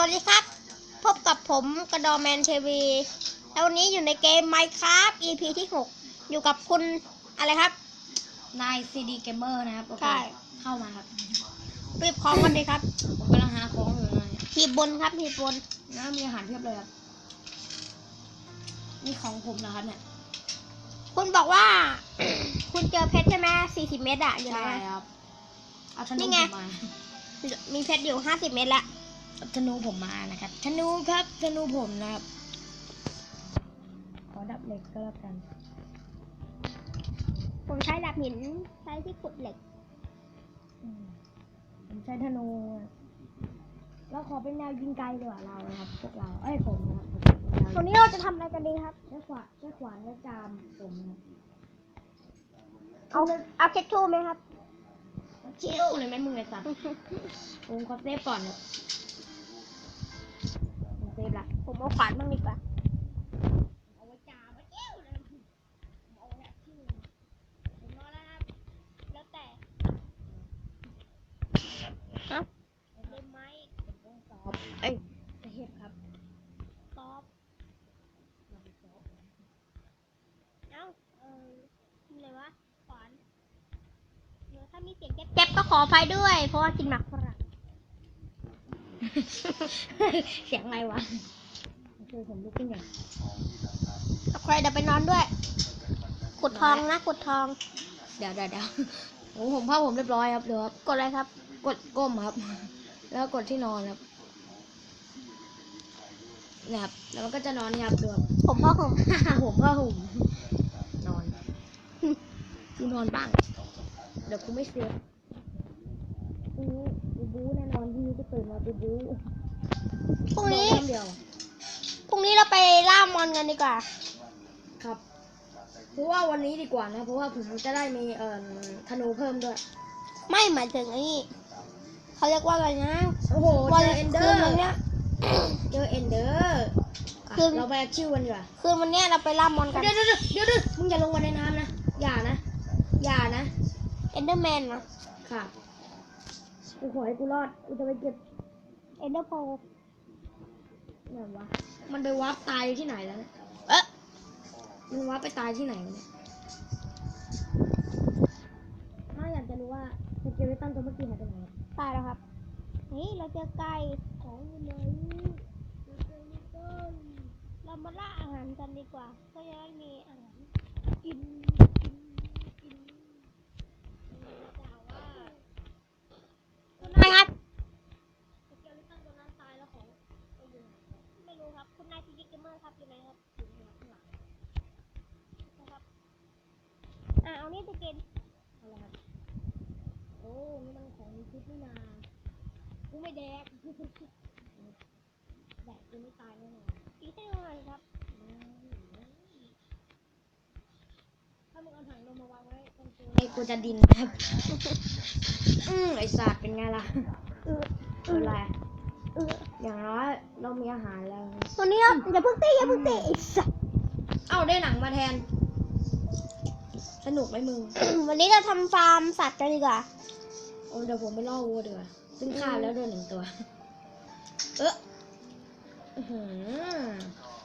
วัสดีครับ พบกับผมกระดอแมนทีวีแล้ววันนี้อยู่ในเกม Minecraft EP ที่ 6 อยู่กับคุณอะไรครับ นายซีดีเกมเมอร์นะครับโอเคใช่ เข้ามาครับ รีบพร้อมกันดีครับผมกำลังหาของอยู่เลยหีบบนครับหีบบนนะมีอาหารเพียบเลยครับนี่ของผมนะครับเนี่ยคุณบอกว่า คุณเจอเพชรใช่ไหม40เม็ดอะอยู่ไหนใช่อะ ครับเอาธนี่นูไง ผมมามีเพชรอยู่50เม็ดละเอา ธนูผมมานะครับธนูครับธนูผมนะครับ ขอดับเหล็กก็แล้วกัน ผมใช้ดาบหินใช้ที่ขุดเหล็กอืมผมใช้ธนูเราขอเป็นแนวยิงไกลดีกว่าเรานะครับพวกเรา เอ้ยผมนะครับผมเป็นแนววันนี้เราจะทำอะไรกันดีครับใช้ขวานใช้ขวานและจามผมนะครับเอาเอาเพชรทูไหมครับ เชี่ยวเลยไหมมึงไอ้สัตว์ผมขอเซฟก่อนเนี่ยผม เซฟละ ผมเอาขวานบ้างดีกว่าเอาไว้จ่ามาเจ้วเลยเอาละชื่อผมรอแล้วแล้วแต่ฮะได้ไหมผมต้องสอบเอ้ยเซฟครับตอบเอ้าเอออะไรวะขวานเดี๋ยวถ้ามีเสียงแก๊บๆก็ขออภัยด้วย เพราะว่ากินหมักฝร เสียงอะไรวะคือผมลุกขึ้นอย่างโอเคเดี๋ยวไปนอนด้วย ขุดทองนะขุดทอง เดี๋ยวเดี๋ยวเดี๋ยวโอ้ผมผ้าผมเรียบร้อยครับเดี๋ยวครับ กดอะไรครับ กดก้มครับ แล้วกดที่นอนครับเนี่ยครับ แล้วมันก็จะนอนเนี่ยครับดูครับผมพ่อผมผมผ้าห่มนอนกูนอนบ้าง เดี๋ยวกูไม่เซฟกูกู บู๊แน่นอนที่นี่ก็ตื่นมากูบู๊พรุ่งนี้บอกคำเดียวพรุ่งนี้เราไปล่ามอนกันดีกว่า ครับเพราะว่าวันนี้ดีกว่านะ เพราะว่าผมจะได้มีเอ่อธนูเพิ่มด้วย ไม่หมายถึงไอ้นี่เขาเรียกว่าอะไรนะโอ้โหวันเจอเอนเดอคืนร์วันเนี้ย เจอเอนเดอร์คืนเราไปชื่อวันดีกว่า คืนวันเนี้ยเราไปล่ามอนกัน เดี๋ยวเดี๋ยวเดี๋ยวเดี๋ยวมึงอย่าลงมาในน้ำนะ อย่านะ อย่านะ เอนเดอร์แมนนะค่ะ กูขอให้กูรอด กูจะไปเก็บเอนเดอร์โพไหนวะ มันไปวับตายที่ไหนแล้วเนี่ยเอ๊ะมันวับไปตายที่ไหนวะเนี่ยถ้าอยากจะรู้ว่าสเกลตันตัวเมื่อกี้หายไปไหนตายแล้วครับ นี่เราเจอไก่ของอยู่ไหนเราเจอลิตเติ้ลเรามาล่าอาหารกันดีกว่า เพื่อจะได้มีอาหารกินกินกินแต่ว่าคุณนายครับสเกลลิตเติ้ลตัวนั้นตายแล้วของเราอยู่ไหนไม่รู้ครับ คุณนายทีดีเกมเมอร์ครับอยู่ไหนครับอยู่ข้างหลังนะครับอ่าเอานี่สเกล อะไรครับ โอ้นี่มันของมีพิษนี่นา กูไม่ แดกแดกกูไม่ตายแน่นอนอีกให้หน่อยครับถ้ามึงเอาถังลมมาวางไว้ตรงตัวไอ้กูจะดินนะครับอืมไอสัตว์เป็นไงล่ะเออเป็นไรเอออย่างน้อยเรามีอาหารแล้ววันนี้เราอย่าเพิ่งตีอย่าเพิ่งตีไอ้สัสเอ้าได้หนังมาแทน สนุกไหมมึง วันนี้เราทำฟาร์มสัตว์กันดีกว่าโอ้ เดี๋ยวผมไปล่อวัวดีกว่าซึ่งฆ่าแล้วด้วยหนึ่งตัว เออ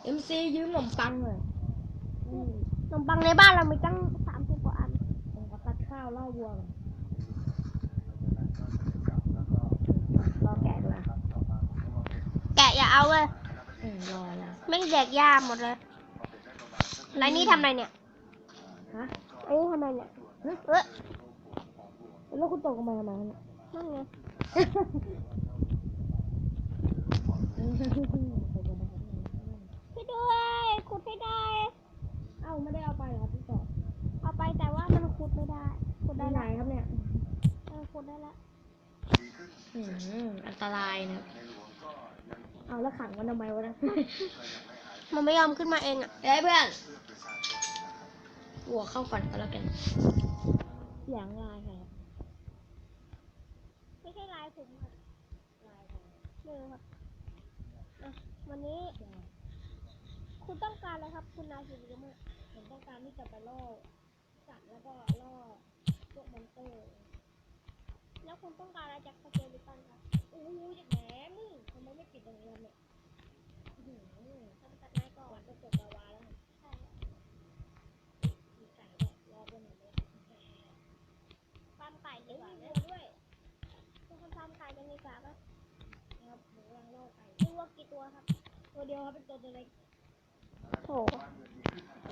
เอ็มซียืมขนมปังเลยอืมขนมปังในบ้านเรามีตั้งสามสิบกว่าอันผมขอตัดข้าวล่อวัวก่อนรอแกะด้วยแกะอย่าเอาเลยอืมรอแล้วแม่งแดกยาหมดเลยแล้วนี่ทำอะไรเนี่ยฮะไอ้นี่ทำอะไรเนี่ยฮะเอ้ย แล้วคุณตกลงมาทำไมเนี่ยนั่นไงช่วยด้วยขุดให้ได้ เอ้าไม่ได้เอาไปเหรอพี่ต่อเอาไปแต่ว่ามันขุดไม่ได้ขุดได้ได้ไหนละครับเนี่ยเออขุดได้ละอืมอันตรายนะครับเอาแล้วขังมันทำไมวะนะมันไม่ยอมขึ้นมาเองอะเอ้ยเพื่อนวัวเข้าก่อนก็แล้วกันเสียงลายครับ ไม่ใช่ลายผมครับลายผมเชื่อครับอะวันนี้ คุณต้องการอะไรครับ คุณนายสิริมาผมต้องการที่จะไปล่อสัตว์แล้วก็ล่อพวกมอนเตอร์แล้วคุณต้องการอะไรจากสเกลิตันครับโอ้โอย่าแหมมึงทำไมไม่ปิดตรงนี้เนี่ยถ้ามัตัดได้ก็วันจะจบปาวาแล้วใช่มีไก่รอบนึงเลยปั้มไก่ดีกว่าเนี่ย ครับ ตัวเดียวครับเป็นตัวตัวเล็กโถ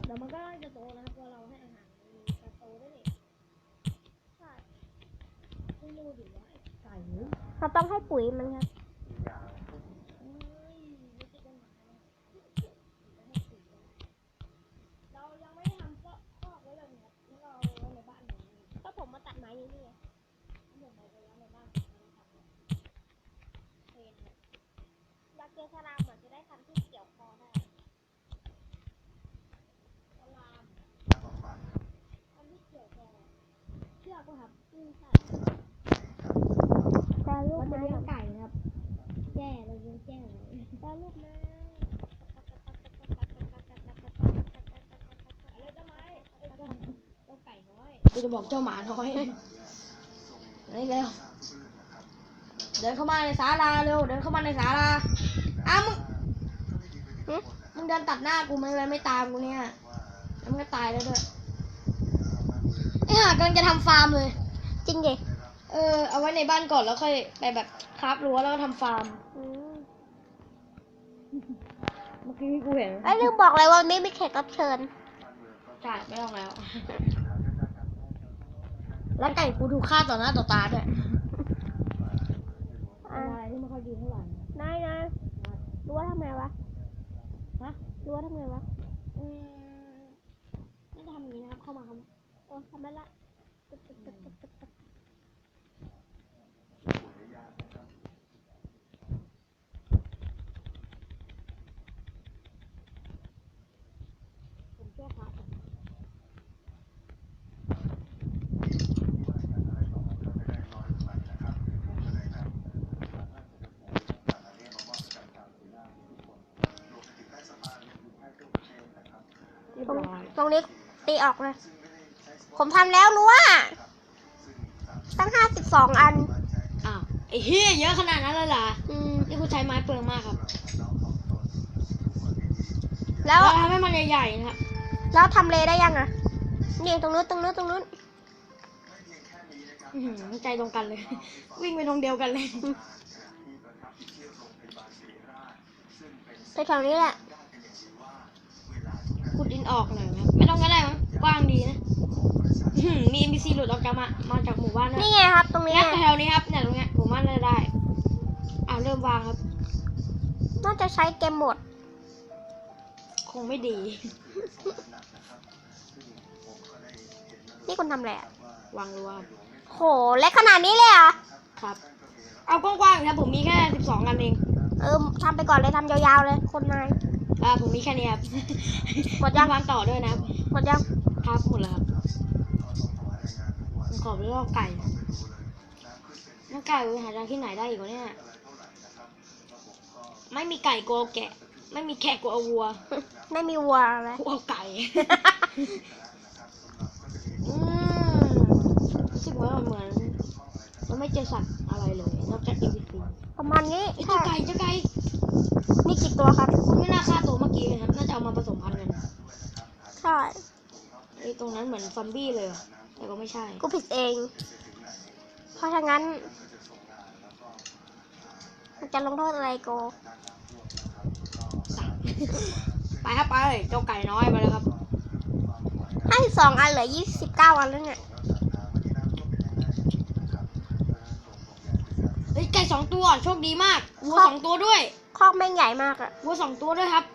เดี๋ยวมันก็จะโตนะครับพอเราให้อาหารมันจะโตได้เลยใช่ไม่รู้ดิว่าไอ้ไก่เราต้องให้ปุ๋ยมันครับ เอ้ยไม่ใช่ต้นไม้นะเรายังไม่ได้ทำก็คอกไว้เลยนะครับแล้วเราเอาไว้ในบ้านหนูก็ผมมาตัดไม้นี่นี่ไงผมเอาไปไว้ในบ้านผมไม่ได้ทำเลยเห็นไหมอยากเจอสลามเหมือนจะได้ทำที่เกี่ยวคอได้สลามทำที่เกี่ยวคอเชือกก็ครับอืมใช่แต่ลูกมันจะไม้เลี้ยงไก่ครับแจ้เราเลี้ยงแจ้เลยตาลูกไรต้นไม้ไอ้ต้นต้นไก่น้อยกูจะบอกเจ้าหมาน้อยนี่เร็วเดินเข้ามาในศาลาเร็ว เดินเข้ามาในศาลา อ้าวมึงหึมึงเดินตัดหน้ากูมันเลยไม่ตามกูเนี่ยแล้วมึงก็ตายแล้วด้วยไอ้ห่ากำลังจะทำฟาร์มเลย จริงดิเออเอาไว้ในบ้านก่อนแล้วค่อยไปแบบคราฟรั้วแล้วก็ทำฟาร์ม เมื่อกี้กูเห็นไอ้ลืมบอกเลยว่าวันนี้มีแขกรับเชิญใช่ไม่ต้องแล้ว แล้วไก่กูถูกฆ่าต่อหน้าต่อตาด้วย อะไรที่ไม่ค่อยดีเท่าไหร่ นายนาย รู้ว่าทำไงวะฮะรู้ว่าทำไงวะอืมไม่ได้ทำอย่างนี้นะครับเข้ามาเข้ามาโอ้ทำได้ละตึ๊บตึ๊บตึ๊บตึ๊บตึ๊บตึ๊บผมช่วยครับ เรียบ ตรงร้อยตรงนี้ตีออกเลย ผมทำแล้วรู้ว่า ตั้งห้าสิบสองอัน อ้าวไอ้เฮียเยอะขนาดนั้นเลยเหรออืม นี่กูใช้ไม้เปลืองมากครับแล้วเราทำให้มันใหญ่ๆนะครับแล้วทำเลได้ยังอะ นี่ตรงนู้นตรงนู้นตรงนู้น อื้อหือใจตรงกันเลย วิ่งไปตรงเดียวกันเลย ไปแถวนี้แหละขุ ดดินออกหน่อยไหมไม่ต้องก็ได้มั้งกว้างดีนะอื้อหือมี NPC หลุดออกจากมามาจากหมู่บ้านด้วยนี่ไงครับ ตรงนี้เนี่ยแถวนี้ครับเนี่ยตรงเนี้ยผมว่าน่าจะได้อ่าเริ่มวางครับ น่าจะใช้เกมโหมด คงไม่ดี นี่คุณทำอะไรอะวางรั้วครับโหเล็กขนาดนี้เลยเหรอครับ เอากว้างๆนะผมมีแค่สิบสองกันเอง เออทำไปก่อนเลยทำยาวๆเลย คนนาย อ่าผมมีแค่นี้ครับหมดยังวางต่อด้วยนะครับหมดยังครับหมดแล้วครับผมขอไปลอกไก่น้องไก่ไปหาจากที่ไหนได้อีกวะเนี่ยไม่มีไก่กลัวแกะ ไม่มีแกะกลัววัว ไม่มีวัวเลยกลัวไก่อืมรู้สึกว่ามันเหมือนมันไม่เจอสัตว์อะไรเลยนอกจากอีวิตีประมาณนี้ไอ้ใช่เจ้าไก่เจ้าไก่ นี่กี่ตัวครับ คุณไม่น่าฆ่าตัวเมื่อกี้เลยครับ น่าจะเอามาผสมพันธุ์กัน ใช่ไอ้ตรงนั้นเหมือนซอมบี้เลยอะแต่ก็ไม่ใช่ กูผิดเอง เพราะฉะนั้นมันจะลงโทษอะไรโกสัตว์ไปครับไป เจ้าไก่น้อยไปแล้วครับห้าสิบสองอันเหลือยี่สิบเก้าอันแล้วเนี่ยเฮ้ยไก่สองตัว โชคดีมากวัวสองตัวด้วย คอกแม่งใหญ่มากอะวัวสองตัวด้วยครับ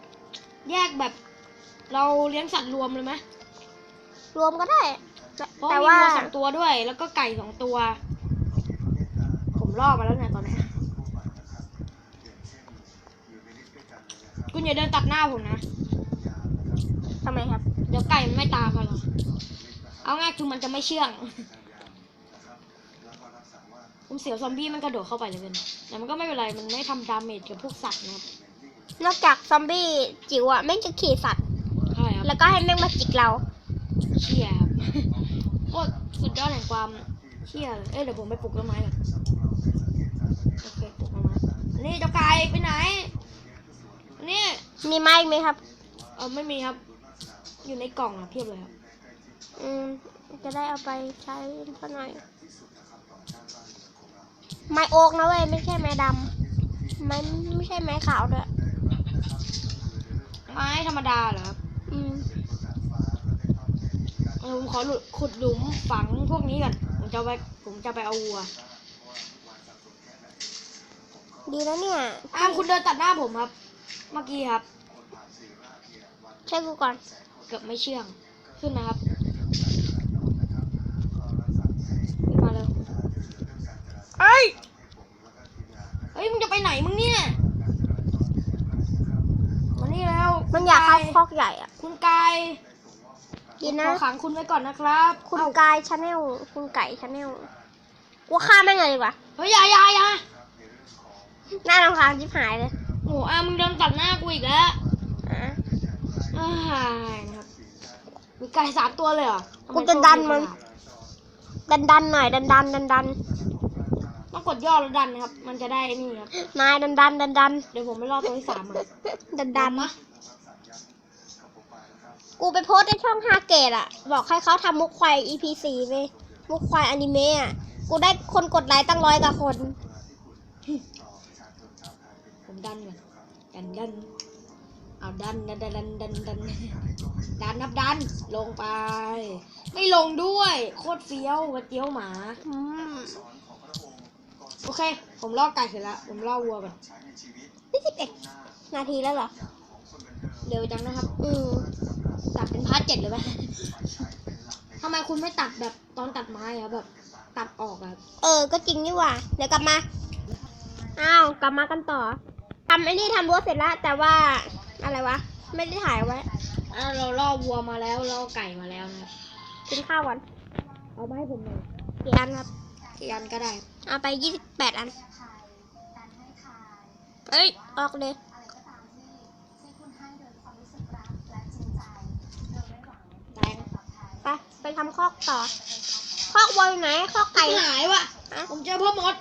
แยกแบบ เราเลี้ยงสัตว์รวมเลยไหมรวมก็ได้แต่เพราะแต่มีว่าวัวสองตัวด้วย แล้วก็ไก่สองตัว ผมล่อมาแล้วเนี่ยตอนนี้คุณอย่าเดินตัดหน้าผมนะ ทำไมครับ เดี๋ยวไก่มันไม่ตามมาหรอกเอาง่ายคือมันจะไม่เชื่อง ผมเสียวซอมบี้มันกระโดดเข้าไปเลยกันแต่มันก็ไม่เป็นไรมันไม่ทำดาเมจกับพวกสัตว์นะครับนอกจากซอมบี้จิ๋วอะแม่งจะขี่สัตว์ ใช่ครับแล้วก็ให้แม่งมาจิกเรา เชี่ยครับโคตรสุดยอดแห่งความเชี่ยเลยเอ้ยเดี๋ยวผมไปปลูกต้นไม้ก่อนโอเคปลูกต้นไม้อันนี่เจ้าไก่ไปไหนอันนี่มีไม้ไหมครับ เออไม่มีครับ อยู่ในกล่องอะเพียบเลยครับ อืม จะได้เอาไปใช้สักหน่อย ไม้โอ๊กนะเว้ยไม่ใช่ไม้ดำไม้ไม่ใช่ไม้ขาวด้วยอไม้ธรรมดาเหรอครับอืมเออผมขอหลุดขุดหลุมฝังพวกนี้ก่อนผมจะไปผมจะไปเอาวัวดีแล้วเนี่ยอ้าวคุณเดินตัดหน้าผมครับ เมื่อกี้ครับ ใช่กูก่อน เกือบไม่เชื่อง ขึ้นนะครับ ขึ้นมาเลย เอ้ย เฮ้ยมึงจะไปไหนมึงเนี่ย มานี่แล้ว มัน อยากเข้าคอกใหญ่อะ คุณกายดีนะ ขอขังคุณไว้ก่อนนะครับคุณเอ้ากายชาแนลคุณไก่ชาแนลกูฆ่าแม่งเลยดีกว่าเฮ้ยอย่าอย่าอย่าหน้ารำคาญชิบหายเลยโอ้อามึงเดินตัดหน้ากูอีกแล้วอะอ้ายนะครับมีไก่สามตัวเลยเหรอทำไกูจะดันมันโชคขนาดดันดันๆหน่อยดันดันดันดันต้องกดย่อแล้วดันนะครับ มันจะได้นี่ครับ นายดันดันดันดันเดี๋ยวผมไปรอบตัวที่สามอะดันดัน กูไปโพสต์ในช่องฮาเกตอะบอกให้เขาทำมุกควาย EP สี่ไปมุกควายอนิเมะอะกูได้คนกดไลค์ตั้งร้อยกว่าคน ผมดันก่อนดันดันเอาดันดันดันดันดันดันดันนับดัน ลงไป ไม่ลงด้วย โคตรเฟี้ยวกระเจียวหมาอืมโอเค ผมล่อไก่เสร็จแล้ว ผมล่อวัวก่อนนี่สิบเอ็ดนาทีแล้วเหรอ เร็วจังนะครับ อืม ตัดเป็นพาร์ทเจ็ดเลยไหมทำไมคุณไม่ตัดแบบตอนตัดไม้อะแบบตัดออกอะครับเออ ก็จริงนี่หว่า เดี๋ยวกลับมา อ้าว กลับมากันต่อทำไอ้นี่ทำรั้วเสร็จแล้ว แต่ว่าอะไรวะ ไม่ได้ถ่ายไว้อะเราล่อวัวมาแล้วล่อไก่มาแล้วนะครับกินข้าวก่อน เอามาให้ผมหน่อยกี่อันครับกี่อันก็ได้ เอาไปยี่สิบแปดอัน เอ้ย ออกเลย ไปไปทำคอกต่อ คอกวัวอยู่ไหน คอกไก่ไก่หายว่ะ ฮะ ผมเจอพ่อมด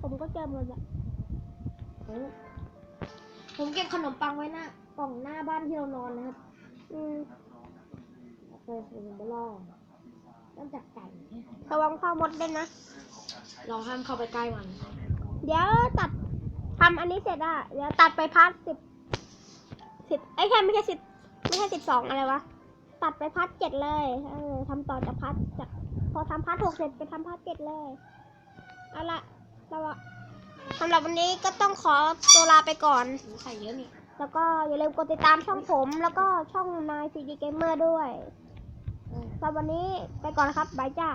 ผมก็เจอหมดแหละผมเก็บขนมปังไว้หน้ากล่องหน้าบ้านที่เรานอนนะครับอืมโอเคเดี๋ยวผมไปล่อเริ่มจากไก่ระวังพ่อมดด้วยนะ เราห้ามเข้าไปใกล้มัน เดี๋ยวตัดทำอันนี้เสร็จอะ เดี๋ยวตัดไปพาร์ทสิบสิบไอ้ยแค่ไม่ใช่สิบไม่ใช่สิบสองอะไรวะ ตัดไปพาร์ทเจ็ดเลย เออทำต่อจากพาร์ทจากพอทำพาร์ทหกเสร็จไปทำพาร์ทเจ็ดเลย เอาละเราสำหรับวันนี้ก็ต้องขอตัวลาไปก่อนใส่เยอะนี่แล้วก็อย่าลืมกดติดตามช่องผมแล้วก็ช่องนายซีดีเกมเมอร์ด้วยสำหรับวันนี้ไปก่อนครับบายจ้า